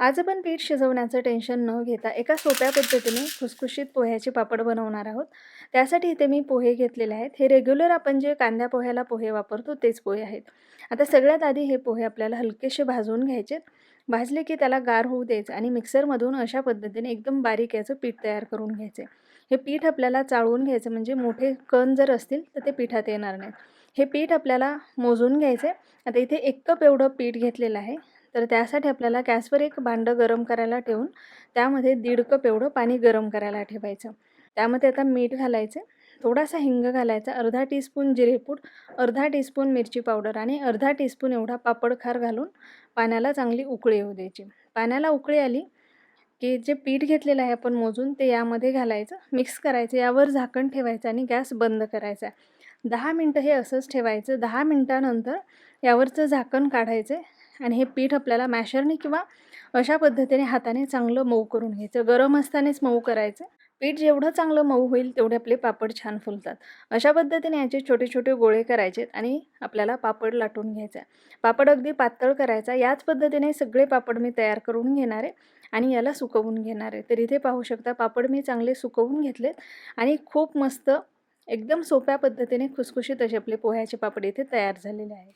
आज आपण पीठ शिजवण्याचं टेन्शन न घेता एका सोप्या पद्धतीने खुसखुशीत पोह्याचे पापड बनवणार आहोत. त्यासाठी इथे मी पोहे घेतलेले आहेत. हे रेग्युलर आपण जे कांद्या पोह्याला पोहे वापरतो तेच पोहे आहेत. आता सगळ्यात आधी हे पोहे आपल्याला हलकेसे भाजून घ्यायचे भाजले की त्याला गार होऊ द्यायचं आणि मिक्सरमधून अशा पद्धतीने एकदम बारीक याचं पीठ तयार करून घ्यायचे. हे पीठ आपल्याला चाळून घ्यायचं म्हणजे मोठे कण जर असतील तर ते पिठात येणार नाहीत. हे पीठ आपल्याला मोजून घ्यायचे. आता इथे एक कप एवढं पीठ घेतलेलं आहे. तर त्यासाठी आपल्याला गॅसवर एक भांडं गरम करायला ठेवून त्यामध्ये दीड कप एवढं पाणी गरम करायला ठेवायचं. त्यामध्ये आता मीठ घालायचं थोडासा हिंग घालायचा अर्धा टीस्पून जिरेपूड अर्धा टीस्पून मिरची पावडर आणि अर्धा टीस्पून एवढा पापड खार घालून पाण्याला चांगली उकळी येऊ द्यायची. पाण्याला उकळी आली की जे पीठ घेतलेलं आहे आपण मोजून ते यामध्ये घालायचं मिक्स करायचं यावर झाकण ठेवायचं आणि गॅस बंद करायचा. दहा मिनटं हे असंच ठेवायचं. दहा मिनटानंतर यावरचं झाकण काढायचं. आणि हे पीठ आपल्याला मॅशरने किंवा अशा पद्धतीने हाताने चांगलं मऊ करून घ्यायचं. गरम असतानाच मऊ करायचं. पीठ जेवढं चांगलं मऊ होईल तेवढे आपले पापड छान फुलतात. अशा पद्धतीने याचे छोटे छोटे गोळे करायचे आणि आपल्याला पापड लाटून घ्यायचा. पापड अगदी पातळ करायचा. याच पद्धतीने सगळे पापड मी तयार करून घेणार आहे आणि याला सुकवून घेणार आहे. तर इथे पाहू शकता पापड मी चांगले सुकवून घेतलेत आणि खूप मस्त एकदम सोप्या पद्धतीने खुसखुशीत असे आपले पोह्याचे पापड इथे तयार झालेले आहेत.